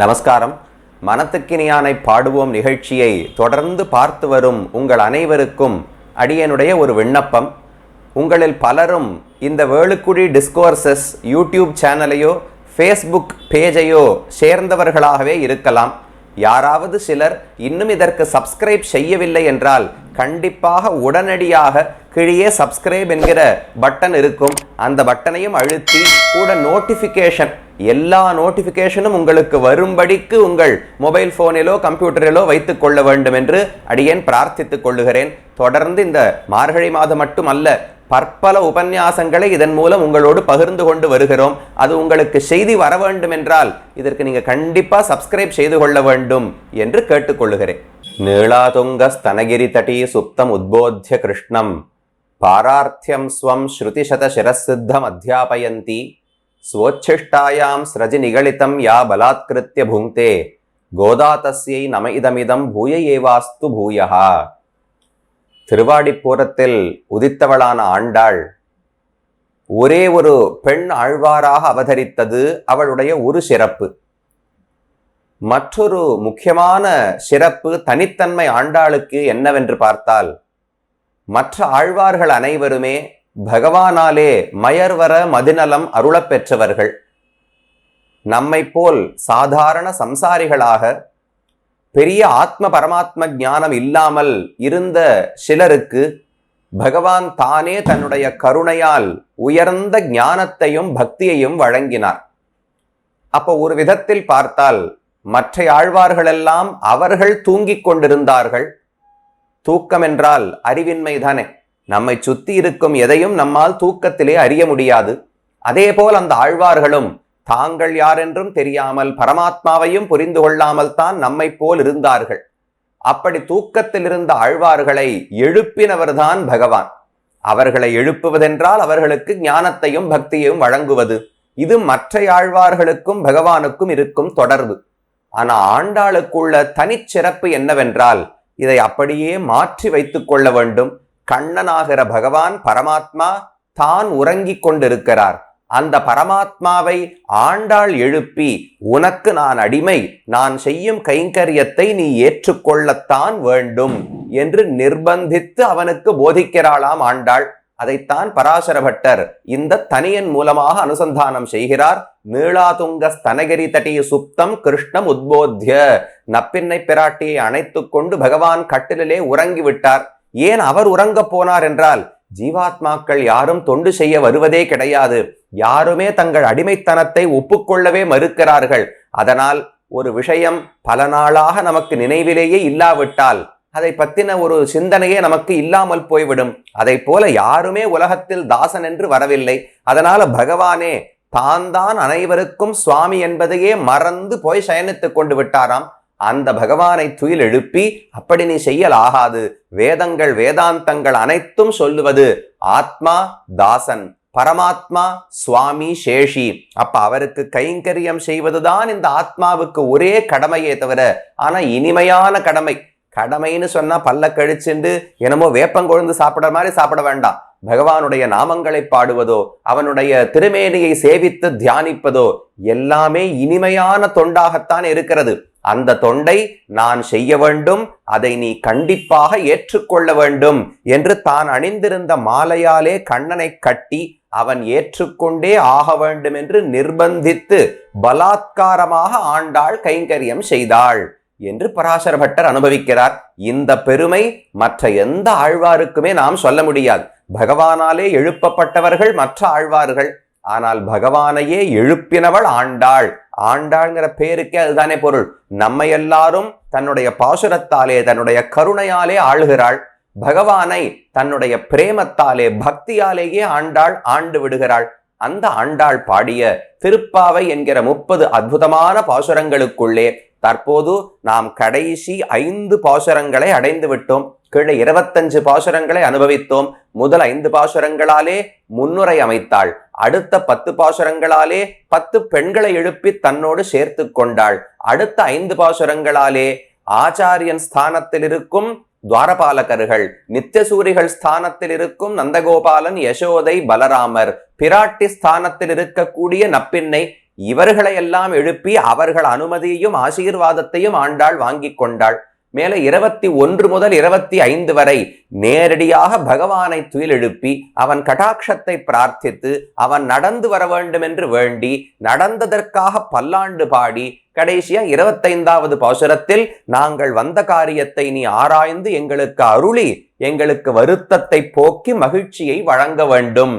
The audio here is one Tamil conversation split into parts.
நமஸ்காரம். மனத்துக்கினியானை பாடுவோம் நிகழ்ச்சியை தொடர்ந்து பார்த்து வரும் உங்கள் அனைவருக்கும் அடியனுடைய ஒரு விண்ணப்பம். உங்களில் பலரும் இந்த வேளுக்குடி டிஸ்கோர்சஸ் யூடியூப் சேனலையோ ஃபேஸ்புக் பேஜையோ சேர்ந்தவர்களாகவே இருக்கலாம். யாராவது சிலர் இன்னும் இதற்கு சப்ஸ்கிரைப் செய்யவில்லை என்றால் கண்டிப்பாக உடனடியாக கீழே சப்ஸ்கிரைப் என்கிற பட்டன் இருக்கும். அந்த பட்டனையும் அழுத்தி கூட நோட்டிஃபிகேஷன் எல்லா நோட்டிஃபிகேஷனும் உங்களுக்கு வரும்படிக்கு உங்கள் மொபைல் ஃபோனிலோ கம்ப்யூட்டரிலோ வைத்துக் கொள்ள வேண்டும் என்று அடியேன் பிரார்த்தித்துக் கொள்ளுகிறேன். தொடர்ந்து இந்த மார்கழி மாதம் மட்டுமல்ல பற்பல உபன்யாசங்களை இதன் மூலம் உங்களோடு பகிர்ந்து கொண்டு வருகிறோம். அது உங்களுக்கு செய்தி வர வேண்டும் என்றால் இதற்கு நீங்கள் கண்டிப்பாக சப்ஸ்கிரைப் செய்து கொள்ள வேண்டும் என்று கேட்டுக்கொள்கிறேன் நீளாதுங்க ஸ்தனகிரி தட்டி சுப்தம் உத்போத்திய கிருஷ்ணம். பாரார்த்தியம் ஸ்வம் ஸ்ருதிசத சிரசித்தம் அத்தியாபயந்தி. ஸ்வோச்சிஷ்டாயாம் ஸ்ரஜி நிகழித்தம் யா பலாத்கிருத்திய புங்கே கோதாதஸ்யை நம இதமிதம் பூய ஏவாஸ்து பூயா திருவாடிப்பூரத்தில் உதித்தவளான ஆண்டாள் ஒரே ஒரு பெண் ஆழ்வாராக அவதரித்தது அவளுடைய ஒரு சிறப்பு. மற்றொரு முக்கியமான சிறப்பு தனித்தன்மை ஆண்டாளுக்கு என்னவென்று பார்த்தால் மற்ற ஆழ்வார்கள் அனைவருமே பகவானாலே மயர்வர மதிநலம் அருளப் பெற்றவர்கள். நம்மை போல் சாதாரண சம்சாரிகளாக பெரிய ஆத்ம பரமாத்ம ஞானம் இல்லாமல் இருந்த சிலருக்கு பகவான் தானே தன்னுடைய கருணையால் உயர்ந்த ஞானத்தையும் பக்தியையும் வழங்கினார். அப்போ ஒரு விதத்தில் பார்த்தால் மற்ற ஆழ்வார்களெல்லாம் அவர்கள் தூங்கிக் கொண்டிருந்தார்கள். தூக்கம் என்றால் அறிவின்மை தானே. நம்மை சுத்தி இருக்கும் எதையும் நம்மால் தூக்கத்திலே அறிய முடியாது. அதே போல் அந்த ஆழ்வார்களும் தாங்கள் யாரென்றும் தெரியாமல் பரமாத்மாவையும் புரிந்து கொள்ளாமல் தான் நம்மை போல் இருந்தார்கள். அப்படி தூக்கத்தில் இருந்த ஆழ்வார்களை எழுப்பினவர்தான் பகவான். அவர்களை எழுப்புவதென்றால் அவர்களுக்கு ஞானத்தையும் பக்தியையும் வழங்குவது. இது மற்ற ஆழ்வார்களுக்கும் பகவானுக்கும் இருக்கும் தொடர்பு. ஆனா ஆண்டாளுக்குள்ள தனிச்சிறப்பு என்னவென்றால் இதை அப்படியே மாற்றி வைத்துக் கொள்ள வேண்டும். கண்ணனாகிற பகவான் பரமாத்மா தான் உறங்கிக் கொண்டிருக்கிறார். அந்த பரமாத்மாவை ஆண்டாள் எழுப்பி உனக்கு நான் அடிமை நான் செய்யும் கைங்கரியத்தை நீ ஏற்றுக்கொள்ளத்தான் வேண்டும் என்று நிர்பந்தித்து அவனுக்கு போதிக்கிறாளாம் ஆண்டாள். அதைத்தான் பராசர பட்டர் இந்த தனியன் மூலமாக அனுசந்தானம் செய்கிறார். நீளாதுங்க ஸ்தனகிரி தட்டிய சுப்தம் கிருஷ்ணம் உத்போத்திய நப்பின்னை பிராட்டியை அணைத்துக்கொண்டு பகவான் கட்டிலே உறங்கி விட்டார் ஏன் அவர் உறங்கப் போனார்? என்றால் ஜீவாத்மாக்கள் யாரும் தொண்டு செய்ய வருவதே கிடையாது. யாருமே தங்கள் அடிமைத்தனத்தை ஒப்புக்கொள்ளவே மறுக்கிறார்கள். அதனால் ஒரு விஷயம் பல நாளாக நமக்கு நினைவிலேயே இல்லாவிட்டால் அதை பற்றின ஒரு சிந்தனையே நமக்கு இல்லாமல் போய்விடும். அதை போல யாருமே உலகத்தில் தாசன் என்று வரவில்லை. அதனால பகவானே தான் தான் அனைவருக்கும் சுவாமி என்பதையே மறந்து போய் சயனித்துக் கொண்டு விட்டாராம். அந்த பகவானை துயில் எழுப்பி அப்படி நீ செய்யல் ஆகாது வேதங்கள் வேதாந்தங்கள் அனைத்தும் சொல்லுவது ஆத்மா தாசன் பரமாத்மா சுவாமி சேஷி. அப்ப அவருக்கு கைங்கரியம் செய்வதுதான் இந்த ஆத்மாவுக்கு ஒரே கடமையே தவிர ஆனா இனிமையான கடமை. கடமைன்னு சொன்னா பல்ல கழிச்சுண்டு என்னமோ வேப்பங்கொழுந்து சாப்பிட மாதிரி சாப்பிட வேண்டாம். பகவானுடைய நாமங்களை பாடுவதோ அவனுடைய திருமேனியை சேவித்து தியானிப்பதோ எல்லாமே இனிமையான தொண்டாகத்தான் இருக்கிறது. அந்த தொண்டை நான் செய்ய வேண்டும் அதை நீ கண்டிப்பாக ஏற்றுக்கொள்ள வேண்டும் என்று தான் அணிந்திருந்த மாலையாலே கண்ணனை கட்டி அவன் ஏற்றுக்கொண்டே ஆக வேண்டும் என்று நிர்பந்தித்து பலாத்காரமாக ஆண்டாள் கைங்கரியம் செய்தாள் என்று பராசர பட்டர் அனுபவிக்கிறார். இந்த பெருமை மற்ற எந்த ஆழ்வாருக்குமே நாம் சொல்ல முடியாது. பகவானாலே எழுப்பப்பட்டவர்கள் மற்ற ஆழ்வார்கள். ஆனால் பகவானையே எழுப்பினவள் ஆண்டாள். ஆண்டாள்ங்கிற பேருக்கே அதுதானே பொருள். நம்ம எல்லாரும் தன்னுடைய பாசுரத்தாலே தன்னுடைய கருணையாலே ஆளுகிறாள். பகவானை தன்னுடைய பிரேமத்தாலே பக்தியாலேயே ஆண்டாள் ஆண்டு விடுகிறாள். அந்த ஆண்டாள் பாடிய திருப்பாவை என்கிற முப்பது அற்புதமான பாசுரங்களுக்குள்ளே தற்போது நாம் கடைசி ஐந்து பாசுரங்களை அடைந்து விட்டோம். கீழே இருபத்தஞ்சு பாசுரங்களை அனுபவித்தோம். முதல் ஐந்து பாசுரங்களாலே முன்னுரை அமைத்தாள். அடுத்த பத்து பாசுரங்களாலே பத்து பெண்களை எழுப்பி தன்னோடு சேர்த்து கொண்டாள். அடுத்த ஐந்து பாசுரங்களாலே ஆச்சாரியன் ஸ்தானத்தில் இருக்கும் துவாரபாலகர்கள் நித்தியசூரிகள் ஸ்தானத்தில் இருக்கும் நந்தகோபாலன் யசோதை பலராமர் பிராட்டி ஸ்தானத்தில் இருக்கக்கூடிய நப்பின்னை இவர்களை எல்லாம் எழுப்பி அவர்கள் அனுமதியையும் ஆசீர்வாதத்தையும் ஆண்டாள் வாங்கிக் கொண்டாள். மேலே இருபத்தி ஒன்று முதல் இருபத்தி ஐந்து வரை நேரடியாக பகவானை துயில் எழுப்பி அவன் கடாட்சத்தை பிரார்த்தித்து அவன் நடந்து வர வேண்டும் என்று வேண்டி நடந்ததற்காக பல்லாண்டு பாடி கடைசியா இருபத்தைந்தாவது பாசுரத்தில் நாங்கள் வந்த காரியத்தை நீ ஆராய்ந்து எங்களுக்கு அருளி எங்களுக்கு வருத்தத்தை போக்கி மகிழ்ச்சியை வழங்க வேண்டும்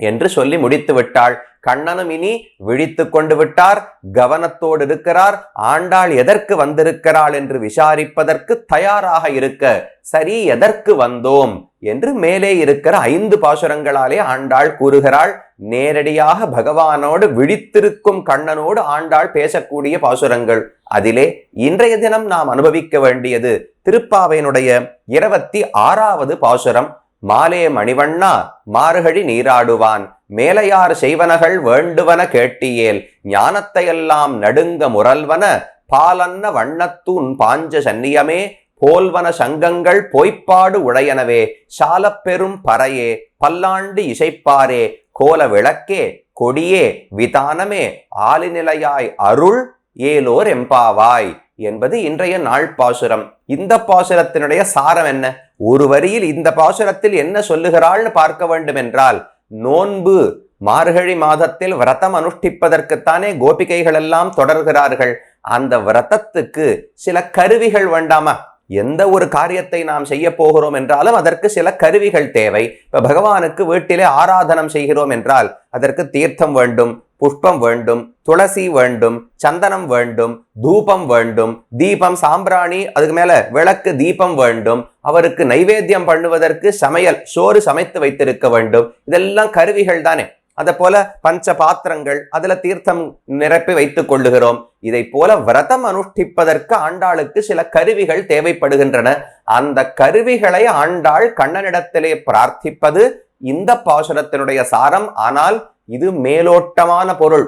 என்று சொல்லி முடித்து விட்டாள். கண்ணனும் இனி விழித்து கொண்டு விட்டார் கவனத்தோடு இருக்கிறார் ஆண்டாள் எதற்கு வந்திருக்கிறாள் என்று விசாரிப்பதற்கு தயாராக இருக்க சரி எதற்கு வந்தோம் என்று மேலே இருக்கிற ஐந்து பாசுரங்களாலே ஆண்டாள் கூறுகிறாள். நேரடியாக பகவானோடு விழித்திருக்கும் கண்ணனோடு ஆண்டாள் பேசக்கூடிய பாசுரங்கள். அதிலே இன்றைய தினம் நாம் அனுபவிக்க வேண்டியது திருப்பாவையினுடைய இருபத்தி ஆறாவது பாசுரம். மாலே மணிவண்ணா மார்கழி நீராடுவான். மேலையார் செய்வனகள் வேண்டுவன கேட்டியேல் ஞானத்தையெல்லாம் நடுங்க முரல்வன பாலன்ன வண்ணத்தூன் பாஞ்ச சன்னியமே போல்வன சங்கங்கள் பொய்ப்பாடு உடையனவே சாலப்பெரும் பறையே பல்லாண்டு இசைப்பாரே கோல விளக்கே கொடியே விதானமே ஆலிநிலையாய் அருள் ஏலோர் எம்பாவாய். என்பது இன்றைய நாள் பாசுரம். இந்த பாசுரத்தினுடைய சாரம் என்ன? ஒரு வரியில் இந்த பாசுரத்தில் என்ன சொல்லுகிறாள்னு பார்க்க வேண்டும் என்றால் நோன்பு மார்கழி மாதத்தில் விரதம் அனுஷ்டிப்பதற்குத்தானே கோபிகைகள் எல்லாம் தொடர்கிறார்கள். அந்த விரதத்துக்கு சில கருவிகள் வேண்டாமா? எந்த ஒரு காரியத்தை நாம் செய்ய போகிறோம் என்றாலும் அதற்கு சில கருவிகள் தேவை. இப்போ பகவானுக்கு வீட்டிலே ஆராதனம் செய்கிறோம் என்றால் அதற்கு தீர்த்தம் வேண்டும். புஷ்பம் வேண்டும் துளசி வேண்டும் சந்தனம் வேண்டும் தூபம் வேண்டும் தீபம் சாம்பிராணி அதுக்கு மேல விளக்கு தீபம் வேண்டும். அவருக்கு நைவேத்தியம் பண்ணுவதற்கு சமையல் சோறு சமைத்து வைத்திருக்க வேண்டும். இதெல்லாம் கருவிகள் தானே. அதை போல பஞ்ச பாத்திரங்கள் அதுல தீர்த்தம் நிரப்பி வைத்துக் கொள்ளுகிறோம். இதை போல விரதம் அனுஷ்டிப்பதற்கு ஆண்டாளுக்கு சில கருவிகள் தேவைப்படுகின்றன. அந்த கருவிகளை ஆண்டாள் கண்ணனிடத்திலே பிரார்த்திப்பது இந்த பாசுரத்தினுடைய சாரம். ஆனால் இது மேலோட்டமான பொருள்.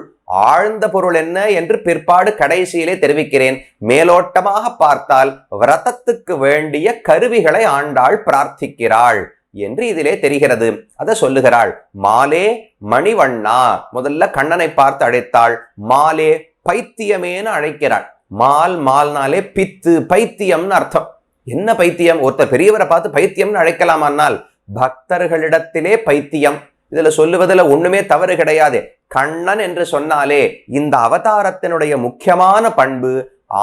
ஆழ்ந்த பொருள் என்ன என்று பிற்பாடு கடைசியிலே தெரிவிக்கிறேன். மேலோட்டமாக பார்த்தால் விரதத்துக்கு வேண்டிய கருவிகளை ஆண்டாள் பிரார்த்திக்கிறாள் என்று இதிலே தெரிகிறது. அதை சொல்லுகிறாள் மாலே மணிவண்ணா. முதல்ல கண்ணனை பார்த்து அழைத்தாள் மாலே பைத்தியமேன்னு அழைக்கிறாள். மால் மால்னாலே பித்து பைத்தியம்னு அர்த்தம். என்ன பைத்தியம்? ஒருத்தர் பெரியவரை பார்த்து பைத்தியம்னு அழைக்கலாமானால் பக்தர்களிடத்திலே பைத்தியம். இதுல சொல்லுவதில் ஒண்ணுமே தவறு கிடையாது. கண்ணன் என்று சொன்னாலே இந்த அவதாரத்தினுடைய முக்கியமான பண்பு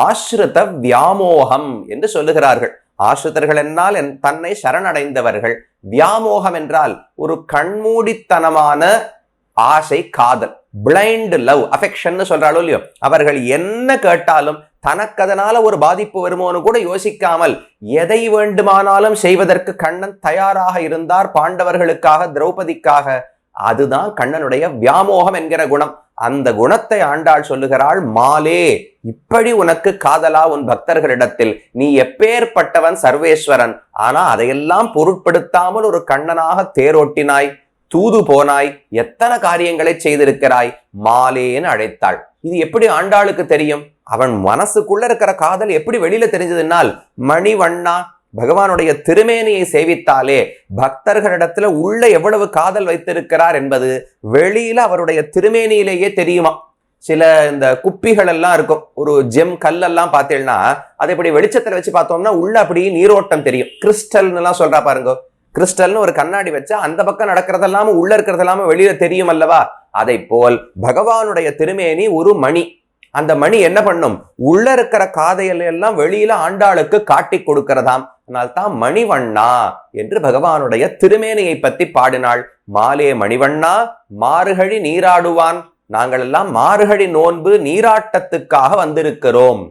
ஆசிரித வியாமோகம் என்று சொல்லுகிறார்கள். ஆசிரித்தர்கள் என்னால் என் தன்னை சரணடைந்தவர்கள். வியாமோகம் என்றால் ஒரு கண்மூடித்தனமான ஆசை காதல் பிளைண்ட் லவ் அஃபெக்ஷன் சொல்றாளோ இல்லையோ? அவர்கள் என்ன கேட்டாலும் தனக்கு அதனால ஒரு பாதிப்பு வருமோன்னு கூட யோசிக்காமல் எதை வேண்டுமானாலும் செய்வதற்கு கண்ணன் தயாராக இருந்தார் பாண்டவர்களுக்காக திரௌபதிக்காக. அதுதான் கண்ணனுடைய வியாமோகம் என்கிற குணம். அந்த குணத்தை ஆண்டாள் சொல்லுகிறாள் மாலே இப்படி உனக்கு காதலா உன் பக்தர்களிடத்தில்? நீ எப்பேற்பட்டவன் சர்வேஸ்வரன்? ஆனா அதையெல்லாம் பொருட்படுத்தாமல் ஒரு கண்ணனாக தேரோட்டினாய் தூது போனாய் எத்தனை காரியங்களை செய்திருக்கிறாய்? மாலேன்னு அழைத்தாள். இது எப்படி ஆண்டாளுக்கு தெரியும்? அவன் மனசுக்குள்ள இருக்கிற காதல் எப்படி வெளியில தெரிஞ்சதுனால் மணிவண்ணா பகவானுடைய திருமேனியை சேவித்தாலே பக்தர்களிடத்துல உள்ள எவ்வளவு காதல் வைத்திருக்கிறார் என்பது வெளியில அவருடைய திருமேனியிலேயே தெரியுமா? சில இந்த குப்பிகள் எல்லாம் இருக்கும். ஒரு ஜெம் கல்லெல்லாம் பார்த்தீங்கன்னா அதை இப்படி வெளிச்சத்தில் வச்சு பார்த்தோம்னா உள்ள அப்படி நீரோட்டம் தெரியும். கிறிஸ்டல்னு எல்லாம் சொல்றா பாருங்க. கிறிஸ்டல்னு ஒரு கண்ணாடி வச்சா அந்த பக்கம் நடக்கிறதெல்லாம உள்ள இருக்கிறதெல்லாம வெளியில தெரியும் அல்லவா? அதை போல் பகவானுடைய திருமேனி ஒரு மணி. அந்த மணி என்ன பண்ணும்? உள்ள இருக்கிற காதையில எல்லாம் வெளியில ஆண்டாளுக்கு காட்டி கொடுக்கிறதாம். அதனால்தான் மணிவண்ணா என்று பகவானுடைய திருமேனியை பத்தி பாடினாள். மாலே மணிவண்ணா மாறுகழி நீராடுவான். நாங்கள் எல்லாம் மாறுகழி நோன்பு நீராட்டத்துக்காக வந்திருக்கிறோம்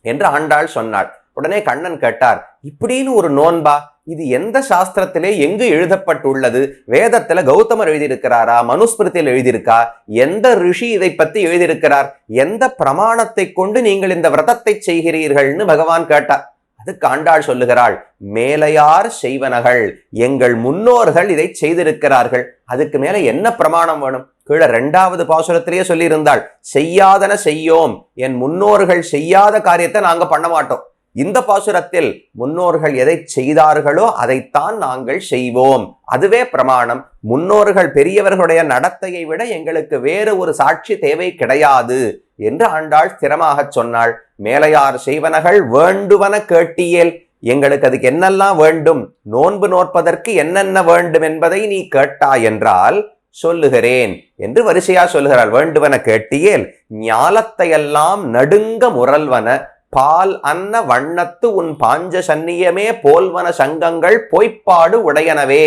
என்று ஆண்டாள் சொன்னாள். உடனே கண்ணன் கேட்டார் இப்படின்னு ஒரு நோன்பா? இது எந்த சாஸ்திரத்திலே எங்கு எழுதப்பட்டுள்ளது? வேதத்துல கௌதமர் எழுதியிருக்கிறாரா? மனுஸ்மிருதியில் எழுதியிருக்கா? எந்த ரிஷி இதை பத்தி எழுதியிருக்கிறார்? எந்த பிரமாணத்தை கொண்டு நீங்கள் இந்த விரதத்தை செய்கிறீர்கள்னு பகவான் கேட்டார் அது காண்டாள் சொல்லுகிறாள் மேலையார் செய்வனகள் எங்கள் முன்னோர்கள் இதை செய்திருக்கிறார்கள். அதுக்கு மேல என்ன பிரமாணம் வேணும்? கீழே ரெண்டாவது பாசுரத்திலேயே சொல்லியிருந்தாள் செய்யாதன செய்யோம். என் முன்னோர்கள் செய்யாத காரியத்தை நாங்க பண்ண மாட்டோம். இந்த பாசுரத்தில் முன்னோர்கள் எதை செய்தார்களோ அதைத்தான் நாங்கள் செய்வோம். அதுவே பிரமாணம். முன்னோர்கள் பெரியவர்களுடைய நடத்தையை விட எங்களுக்கு வேறு ஒரு சாட்சி தேவை கிடையாது என்று ஆண்டாள் ஸ்திரமாகச் சொன்னாள். மேலையார் செய்வனகள் வேண்டுவன கேட்டியேல். எங்களுக்கு அதுக்கு என்னெல்லாம் வேண்டும்? நோன்பு நோற்பதற்கு என்னென்ன வேண்டும் என்பதை நீ கேட்டா என்றால் சொல்லுகிறேன் என்று வரிசையா சொல்லுகிறாள். வேண்டுவன கேட்டியேல். ஞாலத்தையெல்லாம் நடுங்க முரல்வன பால் அன்ன வண்ணத்து உன் பாஞ்ச சன்னியமே போல்வன சங்கங்கள் பொய்ப்பாடு உடையனவே.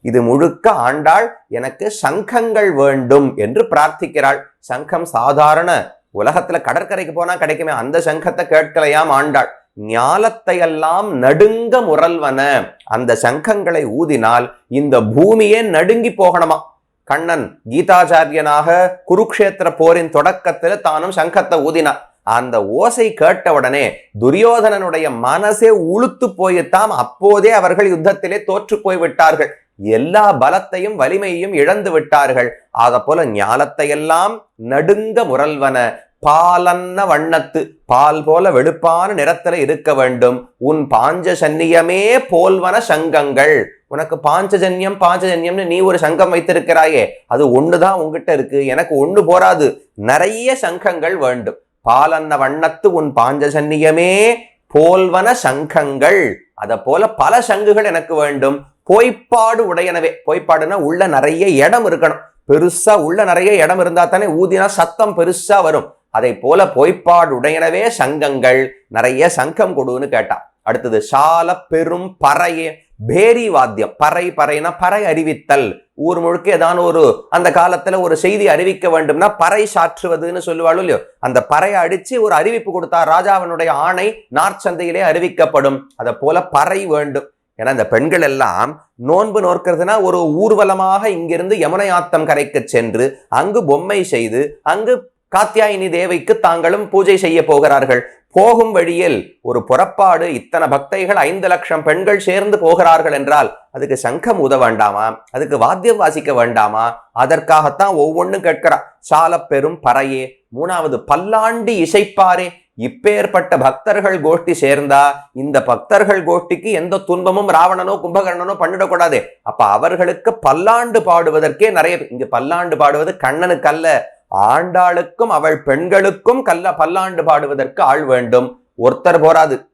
இது முழுக்க ஆண்டாள் எனக்கு சங்கங்கள் வேண்டும் என்று பிரார்த்திக்கிறாள். சங்கம் சாதாரண. உலகத்துல கடற்கரைக்கு போனா கிடைக்குமே அந்த சங்கத்தை கேட்கலையாம் ஆண்டாள். ஞாலத்தையெல்லாம் நடுங்க முரல்வன. அந்த சங்கங்களை ஊதினால் இந்த பூமியே நடுங்கி போகணுமா? கண்ணன் கீதாச்சாரியனாக குருக்ஷேத்திர போரின் தொடக்கத்துல தானும் சங்கத்தை ஊதினார். அந்த ஓசை கேட்ட உடனே துரியோதனனுடைய மனசே உளுத்து போய்த்தாம் அப்போதே அவர்கள் யுத்தத்திலே தோற்று போய் விட்டார்கள். எல்லா பலத்தையும் வலிமையையும் இழந்து விட்டார்கள். அத போல ஞானத்தையெல்லாம் நடுங்க முரல்வன. பாலன்ன வண்ணத்து பால் போல வெளுப்பான நிறத்துல இருக்க வேண்டும். உன் பாஞ்ச சன்னியமே போல்வன சங்கங்கள். உனக்கு பாஞ்சஜன்யம் பாஞ்சஜன்யம்னு நீ ஒரு சங்கம் வைத்திருக்கிறாயே. அது ஒண்ணுதான் உங்ககிட்ட இருக்கு. எனக்கு ஒண்ணு போராது. நிறைய சங்கங்கள் வேண்டும். பாலன்ன வண்ணத்து உன் பாஞ்சஜன்யமே போல்வன சங்கங்கள். அத போல பல சங்குகள் எனக்கு வேண்டும். பொய்ப்பாடு உடையனவே. பொய்ப்பாடுனா உள்ள நிறைய இடம் இருக்கணும். பெருசா உள்ள நிறைய இடம் இருந்தா தானே ஊதினா சத்தம் பெருசா வரும். அதை போல பொய்ப்பாடு உடையனவே சங்கங்கள். நிறைய சங்கம் கொடுன்னு கேட்டா அடுத்தது சால பெரும் பறையே. பேரி வாத்தியம் பறை பறைனா பறை அறிவித்தல். ஊர் முழுக்க ஏதான ஒரு அந்த காலத்துல ஒரு செய்தி அறிவிக்க வேண்டும்னா பறை சாற்றுவதுன்னு சொல்லுவாள் இல்லையோ? அந்த பறையை அடிச்சு ஒரு அறிவிப்பு கொடுத்தார் ராஜாவினுடைய ஆணை நார்ச்சந்தையிலே அறிவிக்கப்படும். அதை போல பறை வேண்டும். ஏன்னா இந்த பெண்கள் எல்லாம் நோன்பு நோக்கிறதுனா ஒரு ஊர்வலமாக இங்கிருந்து யமுனை ஆத்தம் கரைக்கு சென்று அங்கு பொம்மை செய்து அங்கு காத்தியாயினி தேவைக்கு தாங்களும் பூஜை செய்ய போகிறார்கள். போகும் வழியில் ஒரு புறப்பாடு இத்தனை பக்தைகள் ஐந்து லட்சம் பெண்கள் சேர்ந்து போகிறார்கள் என்றால் அதுக்கு சங்கம் உத வேண்டாமா? அதுக்கு வாத்தியம் வாசிக்க வேண்டாமா? அதற்காகத்தான் ஒவ்வொன்றும் கேட்கிறா. சால பெரும் பறையே மூணாவது பல்லாண்டு இசைப்பாரே இப்பேற்பட்ட பக்தர்கள் கோஷ்டி சேர்ந்தா இந்த பக்தர்கள் கோஷ்டிக்கு எந்த துன்பமும் ராவணனோ கும்பகர்ணனோ பண்ணிடக்கூடாது. அப்ப அவர்களுக்கு பல்லாண்டு பாடுவதற்கே நிறைய இங்க பல்லாண்டு பாடுவது கண்ணனுக்கு அல்ல ஆண்டாளுக்கும் அவள் பெண்களுக்கும் கல்ல பல்லாண்டு பாடுவதற்கு ஆள் வேண்டும். ஒருத்தர் போராது.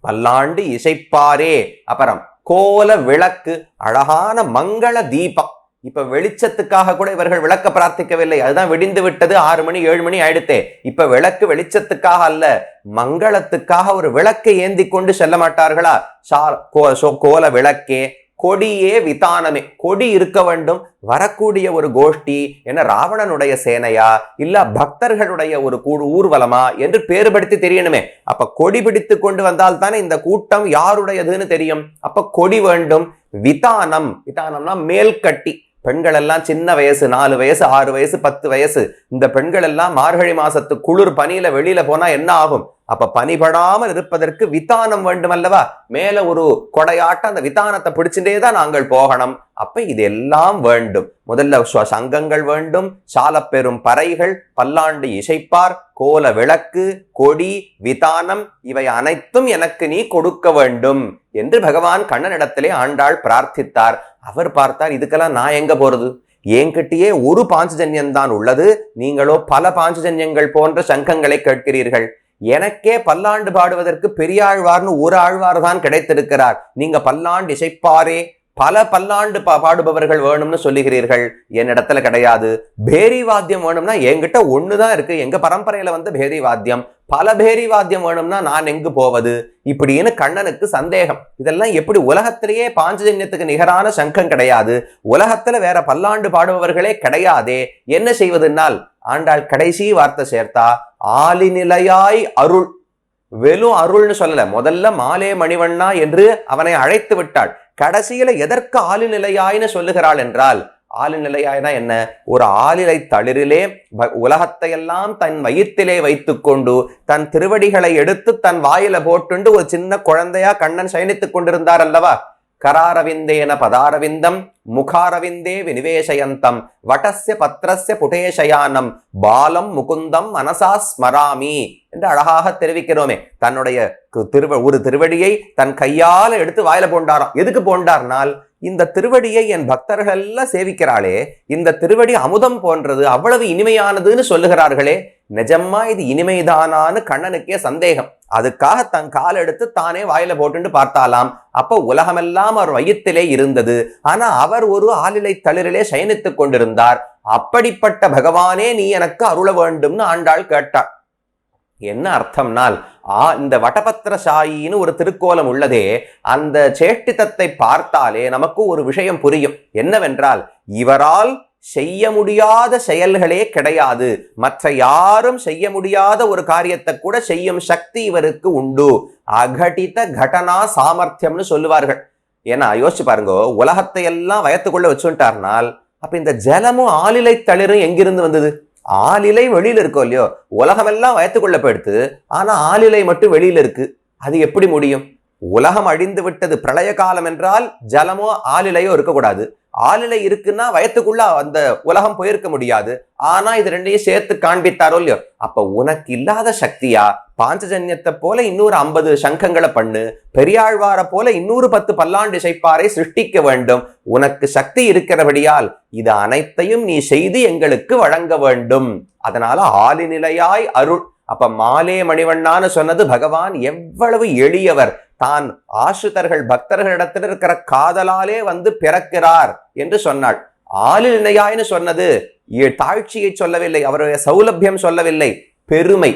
பல்லாண்டு இசைப்பாரே. அப்புறம் கோல விளக்கு அழகான மங்கள தீபம். இப்ப வெளிச்சத்துக்காக கூட இவர்கள் விளக்க பிரார்த்திக்கவில்லை. அதுதான் விடிந்து விட்டது. ஆறு மணி ஏழு மணி ஆயிடுத்தே. இப்ப விளக்கு வெளிச்சத்துக்காக அல்ல மங்களத்துக்காக ஒரு விளக்கை ஏந்தி கொண்டு செல்ல மாட்டார்களா? சா கோ- கோல விளக்கே கொடியே விதானமே. கொடி இருக்க வேண்டும். வரக்கூடிய ஒரு கோஷ்டி என்ன ராவணனுடைய சேனையா? இல்ல பக்தர்களுடைய ஒரு கூடு ஊர்வலமா? என்று பேறுபடுத்தி தெரியணுமே. அப்ப கொடி பிடித்து கொண்டு வந்தால் தானே இந்த கூட்டம் யாருடையதுன்னு தெரியும். அப்ப கொடி வேண்டும். விதானம். விதானம்னா மேல்கட்டி பெண்கள் எல்லாம் சின்ன வயசு நாலு வயசு ஆறு வயசு பத்து வயசு. இந்த பெண்கள் எல்லாம் மார்கழி மாசத்து குளிர் பனியில வெளியில போனா என்ன ஆகும்? அப்ப பனிபடாமல் இருப்பதற்கு வித்தானம் வேண்டும் அல்லவா மேல ஒரு கொடையாட்ட அந்த வித்தானத்தை பிடிச்சுட்டே தான் நாங்கள் போகணும். அப்ப இதெல்லாம் வேண்டும். முதல்ல சங்கங்கள் வேண்டும் சாலப்பெரும் பறைகள் பல்லாண்டு இசைப்பார் கோல விளக்கு கொடி விதானம் இவை அனைத்தும் எனக்கு நீ கொடுக்க வேண்டும் என்று பகவான் கண்ணனிடத்திலே ஆண்டாள் பிரார்த்தித்தார். அவர் பார்த்தார் இதுக்கெல்லாம் நான் எங்க போறது? என்கிட்டயே ஒரு பாஞ்சஜன்யம் தான் உள்ளது. நீங்களோ பல பாஞ்சஜன்யங்கள் போன்ற சங்கங்களை கேட்கிறீர்கள். எனக்கே பல்லாண்டு பாடுவதற்கு பெரியாழ்வார்னு ஒரு ஆழ்வார் தான் கிடைத்திருக்கிறார். நீங்க பல்லாண்டு இசைப்பாரே. பல பல்லாண்டு பா பாடுபவர்கள் வேணும்னு சொல்லுகிறீர்கள். என்னிடத்துல கிடையாது. பேரி வாத்தியம் வேணும்னா என்கிட்ட ஒண்ணுதான் இருக்கு. எங்க பரம்பரையில வந்து பேரி வாத்தியம் பல பேரி வாத்தியம் வேணும்னா நான் எங்கு போவது? இப்படின்னு கண்ணனுக்கு சந்தேகம். இதெல்லாம் எப்படி உலகத்திலேயே பாஞ்சஜன்யத்துக்கு நிகரான சங்கம் கிடையாது. உலகத்துல வேற பல்லாண்டு பாடுபவர்களே கிடையாதே. என்ன செய்வதுனால் ஆண்டாள் கடைசி வார்த்தை சேர்த்தா ஆலிநிலையாய் அருள் வெறும் அருள்னு சொல்லல. முதல்ல மாலே மணிவண்ணா என்று அவனை அழைத்து விட்டாள். கடைசியில எதற்கு ஆளுநிலையாய்னு சொல்லுகிறாள் என்றால் ஆளுநிலையாய்னா என்ன? ஒரு ஆளிலை தளிரிலே ப- உலகத்தையெல்லாம் தன் வயிற்றிலே வைத்துக்கொண்டு தன் திருவடிகளை எடுத்து தன் வாயில போட்டுண்டு ஒரு சின்ன குழந்தையா கண்ணன் சயனித்துக் கொண்டிருந்தார் அல்லவா? கராரவிந்தேன பதாரவிந்தம் முகாரவிந்தே வினிவேசயந்தம் வட்டஸ்ய பத்திரஸ்ய புடேஷயானம் பாலம் முகுந்தம் மனசா ஸ்மராமி என்று அழகாக தெரிவிக்கிறோமே. தன்னுடைய திருவ ஒரு திருவடியை தன் கையால எடுத்து வாயில போண்டாராம். எதுக்கு போண்டார்னால் இந்த திருவடியை என் பக்தர்கள் எல்லாம் சேவிக்கிறாளே இந்த திருவடி அமுதம் போன்றது அவ்வளவு இனிமையானதுன்னு சொல்லுகிறார்களே நிஜமா இது இனிமைதானான்னு கண்ணனுக்கே சந்தேகம். அதுக்காக தன் கால் எடுத்து தானே வாயில போட்டுண்டு பார்த்தாலாம். அப்ப உலகமெல்லாம் அவர் வயிற்றிலே இருந்தது. ஆனா அவர் ஒரு ஆளிலை தளிரிலே சயனித்துக் கொண்டிருந்தார். அப்படிப்பட்ட பகவானே நீ எனக்கு அருள வேண்டும்னு ஆண்டாள் கேட்டார் என்ன அர்த்தம்னால் ஆ இந்த வடபத்திரசாயின்னு ஒரு திருக்கோலம் உள்ளதே அந்த சேஷ்டிதத்தை பார்த்தாலே நமக்கு ஒரு விஷயம் புரியும். என்னவென்றால் இவரால் செய்ய முடியாத செயல்களே கிடையாது. மற்ற யாரும் செய்ய முடியாத ஒரு காரியத்தை கூட செய்யும் சக்தி இவருக்கு உண்டு. அகடித கடனா சாமர்த்தியம்னு சொல்லுவார்கள். ஏன்னா யோசிச்சு பாருங்க உலகத்தை எல்லாம் வயத்துக்குள்ள வச்சுட்டார்னால் அப்ப இந்த ஜலமும் ஆளிலை தளிரும் எங்கிருந்து வந்தது? ஆளிலை வெளியில இருக்கோ இல்லையோ? உலகமெல்லாம் வயத்துக்குள்ள போயிடுத்து ஆனா ஆளிலை மட்டும் வெளியில இருக்கு. அது எப்படி முடியும்? உலகம் அழிந்து விட்டது பிரளய காலம் என்றால் ஜலமோ ஆளிலையோ இருக்கக்கூடாது. ஆளில இருக்குன்னா வயத்துக்குள்ள அந்த உலகம் போயிருக்க முடியாது. ஆனா இது ரெண்டையும் சேர்த்து காண்பித்தாரோ இல்லையோ? அப்ப உனக்கு இல்லாத சக்தியா பாஞ்சஜன்யத்தை போல இன்னொரு ஐம்பது சங்கங்களை பண்ணு பெரியாழ்வார போல இன்னொரு பத்து பல்லாண்டு இசைப்பாரை சிருஷ்டிக்க வேண்டும். உனக்கு சக்தி இருக்கிறபடியால் இது அனைத்தையும் நீ செய்து எங்களுக்கு வழங்க வேண்டும். அதனால ஆளிநிலையாய் அருள். அப்ப மாலே மணிவண்ணான்னு சொன்னது பகவான் எவ்வளவு எளியவர். தான் ஆசுதர்கள் பக்தர்களிடத்தில் இருக்கிற காதலாலே வந்து பிறக்கிறார் என்று சொன்னாள். ஆளிநிலையாய்னு சொன்னது? தாழ்ச்சியை சொல்லவில்லை அவருடைய சௌலபியம் சொல்லவில்லை. பெருமை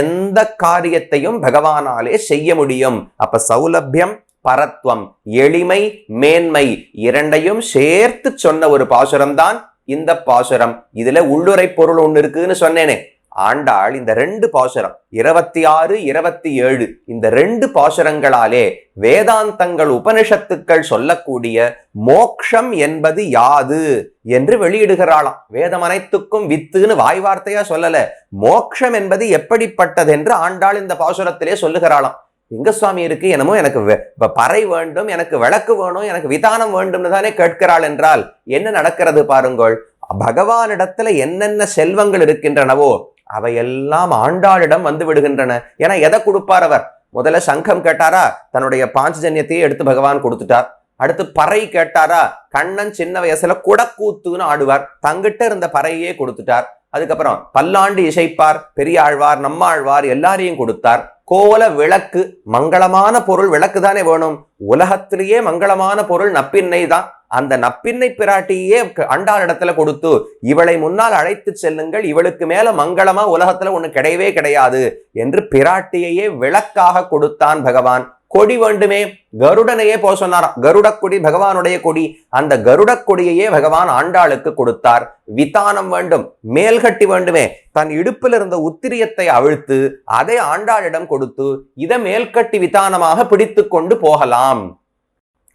எந்த காரியத்தையும் பகவானாலே செய்ய முடியும். அப்ப சௌலபியம் பரத்வம் எளிமை மேன்மை இரண்டையும் சேர்த்து சொன்ன ஒரு பாசுரம் தான் இந்த பாசுரம். இதுல உள்ளுரை பொருள் ஒன்று இருக்குன்னு சொன்னேனே. ஆண்டாள் இந்த ரெண்டு பாசுரம் இருபத்தி ஆறு இருபத்தி ஏழு இந்த ரெண்டு பாசுரங்களாலே வேதாந்தங்கள் உபனிஷத்துக்கள் சொல்லக்கூடிய மோக்ஷம் என்பது யாது என்று வெளியிடுகிறாளாம். வேதம் அனைத்துக்கும் வித்துன்னு வாய் வார்த்தையா சொல்லல. மோக்ஷம் என்பது எப்படிப்பட்டது என்று ஆண்டாள் இந்த பாசுரத்திலே சொல்லுகிறாளாம். எங்க சுவாமி இருக்கு? என்னமோ எனக்கு வெ- பறை வேண்டும் எனக்கு விளக்கு வேணும் எனக்கு விதானம் வேண்டும்னு தானே கேட்கிறாள் என்றால் என்ன நடக்கிறது பாருங்கள்? பகவானிடத்துல என்னென்ன செல்வங்கள் இருக்கின்றனவோ அவையெல்லாம் ஆண்டாளிடம் வந்து விடுகின்றன. ஏன்னா எதை கொடுப்பார் அவர்? முதல்ல சங்கம் கேட்டாரா? தன்னுடைய பாஞ்சஜன்யத்தையே எடுத்து பகவான் கொடுத்துட்டார். அடுத்து பறை கேட்டாரா? கண்ணன் சின்ன வயசுல குடக்கூத்துன்னு ஆடுவார். தங்கிட்ட இருந்த பறையே கொடுத்துட்டார். அதுக்கப்புறம் பல்லாண்டு இசைப்பார் பெரியாழ்வார் நம்மாழ்வார் எல்லாரையும் கொடுத்தார். கோல விளக்கு மங்களமான பொருள் விளக்கு தானே வேணும்? உலகத்திலேயே மங்களமான பொருள் நப்பின்னை தான் அந்த நப்பின்னை பிராட்டியே க- அண்டாள் இடத்துல கொடுத்து இவளை முன்னால் அழைத்து செல்லுங்கள். இவளுக்கு மேல மங்களமா உலகத்துல ஒண்ணு கிடையவே கிடையாது என்று பிராட்டியையே விளக்காக கொடுத்தான் பகவான். கொடி வேண்டுமே. கருடனையே போக சொன்னாராம். கருடக்கொடி பகவானுடைய கொடி. அந்த கருடக்கொடியையே பகவான் ஆண்டாளுக்கு கொடுத்தார். விதானம் வேண்டும். மேல்கட்டி வேண்டுமே. தன் இடுப்பில் இருந்த உத்திரியத்தை அவிழ்த்து அதை ஆண்டாளிடம் கொடுத்து இதை மேல்கட்டி விதானமாக பிடித்து கொண்டு போகலாம்.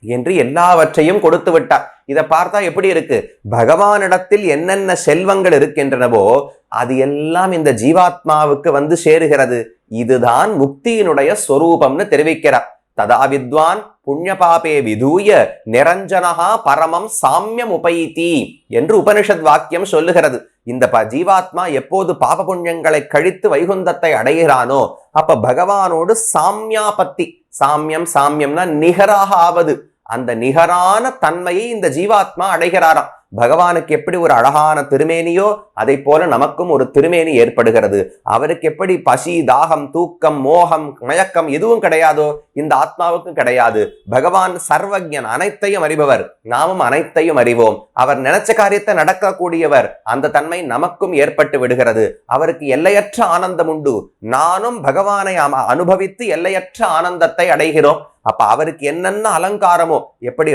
என்று எல்லாவற்றையும் கொடுத்து விட்டார். இதை பார்த்தா எப்படி இருக்கு? பகவானிடத்தில் என்னென்ன செல்வங்கள் இருக்கின்றனவோ அது எல்லாம் இந்த ஜீவாத்மாவுக்கு வந்து சேருகிறது. இதுதான் முக்தியினுடைய ஸ்வரூபம்னு தெரிவிக்கிறார். ததா வித்வான் புண்ணிய பாபே விதூய நிரஞ்சனஹா பரமம் சாமியம் உபயித்தி என்று உபனிஷத் வாக்கியம் சொல்லுகிறது. இந்த ப ஜீவாத்மா எப்போது பாப புண்ணியங்களை கழித்து வைகுந்தத்தை அடைகிறானோ அப்ப பகவானோடு சாமியாபத்தி சாமியம் சாமியம்னா நிகராக ஆவது. அந்த நிகரான தன்மையை இந்த ஜீவாத்மா அடைகிறாராம். பகவானுக்கு எப்படி ஒரு அழகான திருமேனியோ அதை போல நமக்கும் ஒரு திருமேனி ஏற்படுகிறது. அவருக்கு எப்படி பசி தாகம் தூக்கம் மோகம் மயக்கம் எதுவும் கிடையாதோ இந்த ஆத்மாவுக்கும் கிடையாது. பகவான் சர்வஜன் அனைத்தையும் அறிபவர். நாமும் அனைத்தையும் அறிவோம். அவர் நினைச்ச காரியத்தை நடக்கக்கூடியவர். அந்த தன்மை நமக்கும் ஏற்பட்டு விடுகிறது. அவருக்கு எல்லையற்ற ஆனந்தம் உண்டு. நானும் பகவானை அனுபவித்து எல்லையற்ற ஆனந்தத்தை அடைகிறோம். அப்ப அவருக்கு என்னென்ன அலங்காரமோ எப்படி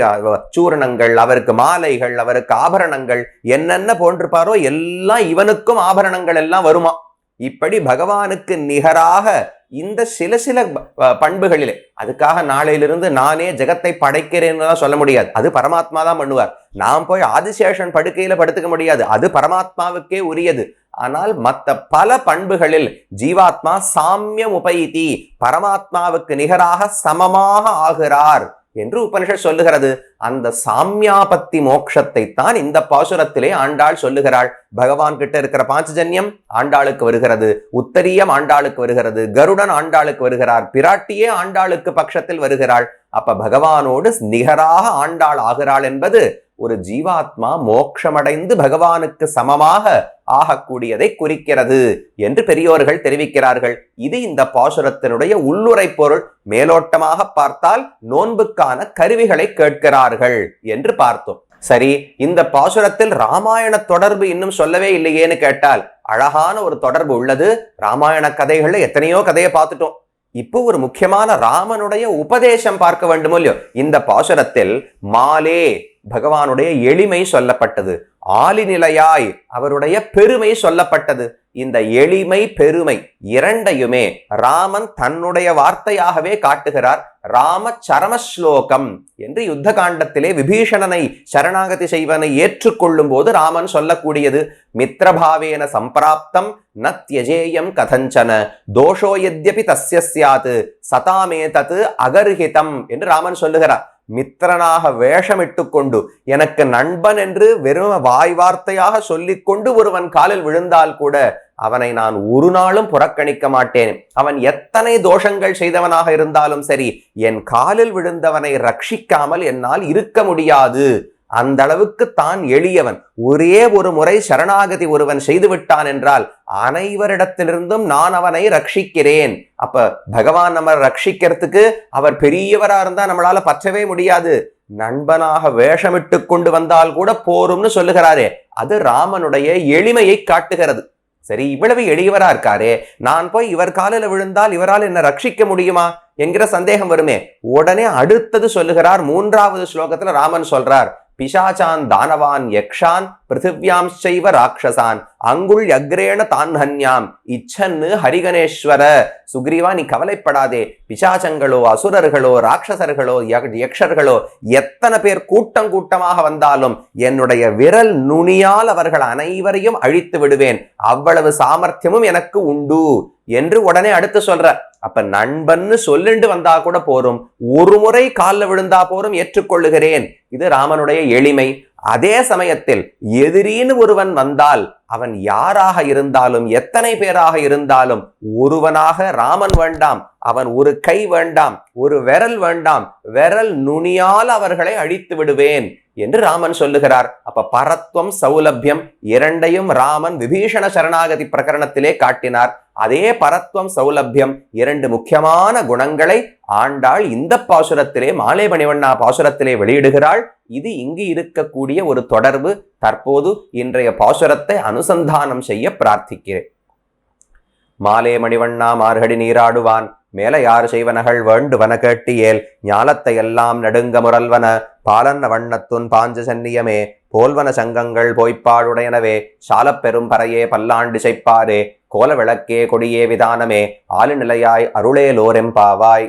சூரணங்கள் அவருக்கு மாலைகள் அவருக்கு ஆபரணங்கள் என்னென்ன போன்றிருப்பாரோ எல்லாம் இவனுக்கும் ஆபரணங்கள் எல்லாம் வருமா? இப்படி பகவானுக்கு நிகராக இந்த சில சில பண்புகளிலே அதுக்காக நாளையிலிருந்து நானே ஜெகத்தை படைக்கிறேன்னு சொல்ல முடியாது. அது பரமாத்மா தான் பண்ணுவார். நாம் போய் ஆதிசேஷன் படுக்கையில படுத்துக்க முடியாது. அது பரமாத்மாவுக்கே உரியது. ஆனால் மற்ற பல பண்புகளில் ஜீவாத்மா சாமியம் உபயிதி பரமாத்மாவுக்கு நிகராக சமமாக ஆகிறார் என்று உபனிஷத் சொல்லுகிறது. அந்த சாமியாபத்தி மோட்சத்தை தான் இந்த பாசுரத்திலே ஆண்டாள் சொல்லுகிறாள். பகவான் கிட்ட இருக்கிற பாஞ்சஜன்யம் ஆண்டாளுக்கு வருகிறது. உத்தரியம் ஆண்டாளுக்கு வருகிறது. கருடன் ஆண்டாளுக்கு வருகிறார். பிராட்டியே ஆண்டாளுக்கு பட்சத்தில் வருகிறாள். அப்ப பகவானோடு நிகராக ஆண்டாள் ஆகிறாள் என்பது ஒரு ஜீவாத்மா மோட்சமடைந்து பகவானுக்கு சமமாக ஆகக்கூடியதை குறிக்கிறது என்று பெரியோர்கள் தெரிவிக்கிறார்கள். இது இந்த பாசுரத்தினுடைய உள்ளுரை பொருள். மேலோட்டமாக பார்த்தால் நோன்புக்கான கருவிகளை கேட்கிறார்கள் என்று பார்த்தோம். சரி இந்த பாசுரத்தில் ராமாயண தொடர்பு இன்னும் சொல்லவே இல்லையேன்னு கேட்டால் அழகான ஒரு தொடர்பு உள்ளது. ராமாயண கதைகள்ல எத்தனையோ கதையை பார்த்துட்டோம். இப்போ ஒரு முக்கியமான ராமனுடைய உபதேசம் பார்க்க வேண்டுமோ இல்லையோ? இந்த பாசுரத்தில் மாலே பகவானுடைய எளிமை சொல்லப்பட்டது. ஆலிநிலையாய் அவருடைய பெருமை சொல்லப்பட்டது. இந்த எளிமை பெருமை இரண்டையுமே ராமன் தன்னுடைய வார்த்தையாகவே காட்டுகிறார். ராம சரமஸ்லோகம் என்று யுத்த காண்டத்திலே விபீஷணனை சரணாகதி செய்வனை ஏற்றுக்கொள்ளும் போது ராமன் சொல்லக்கூடியது மித்ரபாவேன சம்பிராப்தம் ந தியஜேயம் கதஞ்சன தோஷோ எத்யபி தஸ்ய சதாமே தத்து அகர்ஹிதம் என்று ராமன் சொல்லுகிறார். மித்திரனாக வேஷமிட்டு கொண்டு எனக்கு நண்பன் என்று வெறும் வாய் வார்த்தையாக சொல்லிக்கொண்டு ஒருவன் காலில் விழுந்தால் கூட அவனை நான் ஒரு நாளும் புறக்கணிக்க மாட்டேன். அவன் எத்தனை தோஷங்கள் செய்தவனாக இருந்தாலும் சரி என் காலில் விழுந்தவனை ரட்சிக்காமல் என்னால் இருக்க முடியாது. அந்த அளவுக்கு தான் எளியவன். ஒரே ஒரு முறை சரணாகதி ஒருவன் செய்து விட்டான் என்றால் அனைவரிடத்திலிருந்தும் நான் அவனை ரட்சிக்கிறேன். அப்ப பகவான் நம்ம ரட்சிக்கிறதுக்கு அவர் பெரியவரா இருந்தா நம்மளால பற்றவே முடியாது. நண்பனாக வேஷமிட்டு கொண்டு வந்தால் கூட போரும்னு சொல்லுகிறாரே அது ராமனுடைய எளிமையை காட்டுகிறது. சரி இவ்வளவு எளியவரா இருக்காரே நான் போய் இவர் காலில் விழுந்தால் இவரால் என்ன ரட்சிக்க முடியுமா என்கிற சந்தேகம் வருமே. உடனே அடுத்தது சொல்லுகிறார் மூன்றாவது ஸ்லோகத்துல ராமன் சொல்றார் பிசாச்சான் தானவான் யக்ஷான் பிருத்திவியாம் செய்வ ராட்சசான். அங்குள் அக்ரேண தான் ஹன்யாம் இச்சன்னு ஹரிகணேஸ்வர. சுக்ரீவா நீ கவலைப்படாதே. பிசாச்சங்களோ அசுரர்களோ ராட்சசர்களோ யக்ஷர்களோ எத்தனை பேர் கூட்டம் கூட்டமாக வந்தாலும் என்னுடைய விரல் நுனியால் அவர்கள் அனைவரையும் அழித்து விடுவேன். அவ்வளவு சாமர்த்தியமும் எனக்கு உண்டு. என்று உடனே அடுத்து சொல்ற அப்ப நண்பன்னு சொல்லிண்டு வந்தா கூட போரும். ஒரு முறை காலில் விழுந்தா போரும் ஏற்றுக்கொள்ளுகிறேன். இது ராமனுடைய எளிமை. அதே சமயத்தில் எதிரின்னு ஒருவன் வந்தால் அவன் யாராக இருந்தாலும் எத்தனை பேராக இருந்தாலும் ஒருவனாக ராமன் வேண்டாம் அவன் ஒரு கை வேண்டாம் ஒரு விரல் வேண்டாம் விரல் நுனியால் அவர்களை அழித்து விடுவேன் என்று ராமன் சொல்லுகிறார். அப்ப பரத்வம் சௌலபியம் இரண்டையும் ராமன் விபீஷண சரணாகதி பிரகரணத்திலே காட்டினார். அதே பரத்வம் சௌலபியம் இரண்டு முக்கியமான குணங்களை ஆண்டாள் இந்த பாசுரத்திலே மாலை மணிவண்ணா பாசுரத்திலே வெளியிடுகிறாள். இது இங்கு இருக்கக்கூடிய ஒரு தொடர்பு. தற்போது இன்றைய பாசுரத்தை அனுசந்தானம் செய்ய பிரார்த்திக்கிறேன். மாலே மணிவண்ணா மார்கடி நீராடுவான். மேல யார் செய்வனகள் வேண்டுவன கேட்டியேல் ஞாலத்தை எல்லாம் நடுங்க முரல்வன. பாலன்ன வண்ணத்துன் பாஞ்ச சன்னியமே போல்வன சங்கங்கள் பொய்ப்பாடுடையனவே. சாலப்பெரும் பறையே பல்லாண்டு செய்ப்பாரே. கோல விளக்கே கொடியே விதானமே ஆளுநிலையாய் அருளேலோரெம்பாவாய்